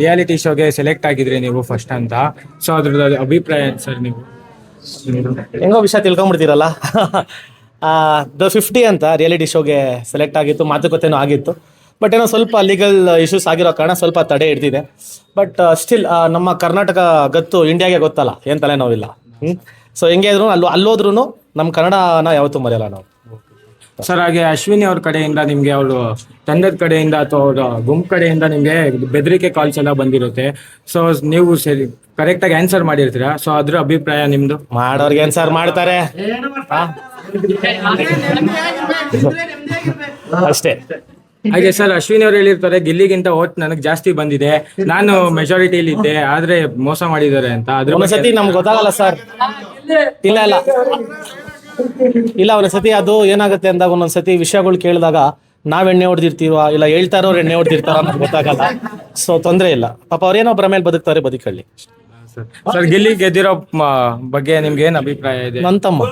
Reality ಶೋಗೆ select ಆಗಿದ್ರಿ ನೀವು first ಅಂತ. ಸೊ ಅದ್ರದ್ದು ಅಭಿಪ್ರಾಯ ಸರ್ ನೀವು. ಹೆಂಗೋ ವಿಷಯ ತಿಳ್ಕೊಂಬಿಡ್ತೀರಲ್ಲ? ದ ಫಿಫ್ಟಿ ಅಂತ ರಿಯಾಲಿಟಿ ಶೋಗೆ ಸೆಲೆಕ್ಟ್ ಆಗಿತ್ತು, ಮಾತುಕತೆನೂ ಆಗಿತ್ತು. ಬಟ್ ಏನೋ ಸ್ವಲ್ಪ ಲೀಗಲ್ ಇಶ್ಯೂಸ್ ಆಗಿರೋ ಕಾರಣ ಸ್ವಲ್ಪ ತಡೆ ಹಿಡ್ದಿದೆ. ಬಟ್ ಸ್ಟಿಲ್ ನಮ್ಮ ಕರ್ನಾಟಕ ಗತ್ತು ಇಂಡಿಯಾಗೆ ಗೊತ್ತಲ್ಲ, ಏನು ತಲೆನೋವಿಲ್ಲ. ಹ್ಞೂ ಸೊ ಹೆಂಗೆ ಇದ್ರು ಅಲ್ಲಿ ಅಲ್ಲೋದ್ರೂ ನಮ್ಮ ಕನ್ನಡನ ಯಾವತ್ತೂ ಮರೆಯಲ್ಲ ನಾವು. ಸರ್ ಹಾಗೆ ಅಶ್ವಿನಿ ಅವ್ರ ಕಡೆಯಿಂದ ನಿಮ್ಗೆ ಅವರು ತಂಡದ ಕಡೆಯಿಂದ ಅಥವಾ ಅವ್ರ ಗುಂಪು ಕಡೆಯಿಂದ ನಿಮ್ಗೆ ಬೆದರಿಕೆ ಕಾಲ್ಸ್ ಎಲ್ಲ ಬಂದಿರುತ್ತೆ. ಸೊ ನೀವು ಸರಿ ಕರೆಕ್ಟಾಗಿ ಆನ್ಸರ್ ಮಾಡಿರ್ತೀರಾ? ಸೊ ಅದ್ರ ಅಭಿಪ್ರಾಯ ನಿಮ್ದು? ಮಾಡೋರ್ಗೆ ಆನ್ಸರ್ ಸರ್ ಮಾಡ್ತಾರೆ. ಆ? ಅಷ್ಟೇ. ಹಾಗೆ ಸರ್ ಅಶ್ವಿನಿ ಅವ್ರು ಹೇಳಿರ್ತಾರೆ ಗಿಲ್ಲಿಗಿಂತ ಓಟ್ ನನಗೆ ಜಾಸ್ತಿ ಬಂದಿದೆ. ನಾನು ಮೆಜಾರಿಟಿಲಿ ಇದ್ದೆ ಆದ್ರೆ ಮೋಸ ಮಾಡಿದ್ದಾರೆ ಅಂತ. ಅದ್ರ ಸತಿ ನಮ್ಗೆ ಗೊತ್ತಾಗಲ್ಲ ಸರ್ ಇಲ್ಲ ಇಲ್ಲ. ಇಲ್ಲ ಒಂದೊಂದ್ಸತಿ ಅದು ಏನಾಗುತ್ತೆ ಅಂದಾಗ ಒಂದೊಂದ್ಸತಿ ವಿಷಯಗಳು ಕೇಳಿದಾಗ ನಾವ್ ಎಣ್ಣೆ ಹೊಡೆದಿರ್ತೀವ ಇಲ್ಲ ಹೇಳ್ತಾ ಇರೋರು ಎಣ್ಣೆ ಹೊಡೆದಿರ್ತಾರ ಅಂತ ಗೊತ್ತಾಗಲ್ಲ. ಸೊ ತೊಂದ್ರೆ ಇಲ್ಲ. ಪಾಪ ಅವ್ರೇನೋ ಮೇಲೆ ಬದುಕ್ತಾರೆ ಬದುಕಳ್ಳಿ. ಸರ್ ಗಿಲ್ಲಿ ಗೆದ್ದಿರೋ ಮ- ಬಗ್ಗೆ ನಿಮ್ಗೆ ಏನ್ ಅಭಿಪ್ರಾಯ ಇದೆ? ನನ್ನ ತಮ್ಮ.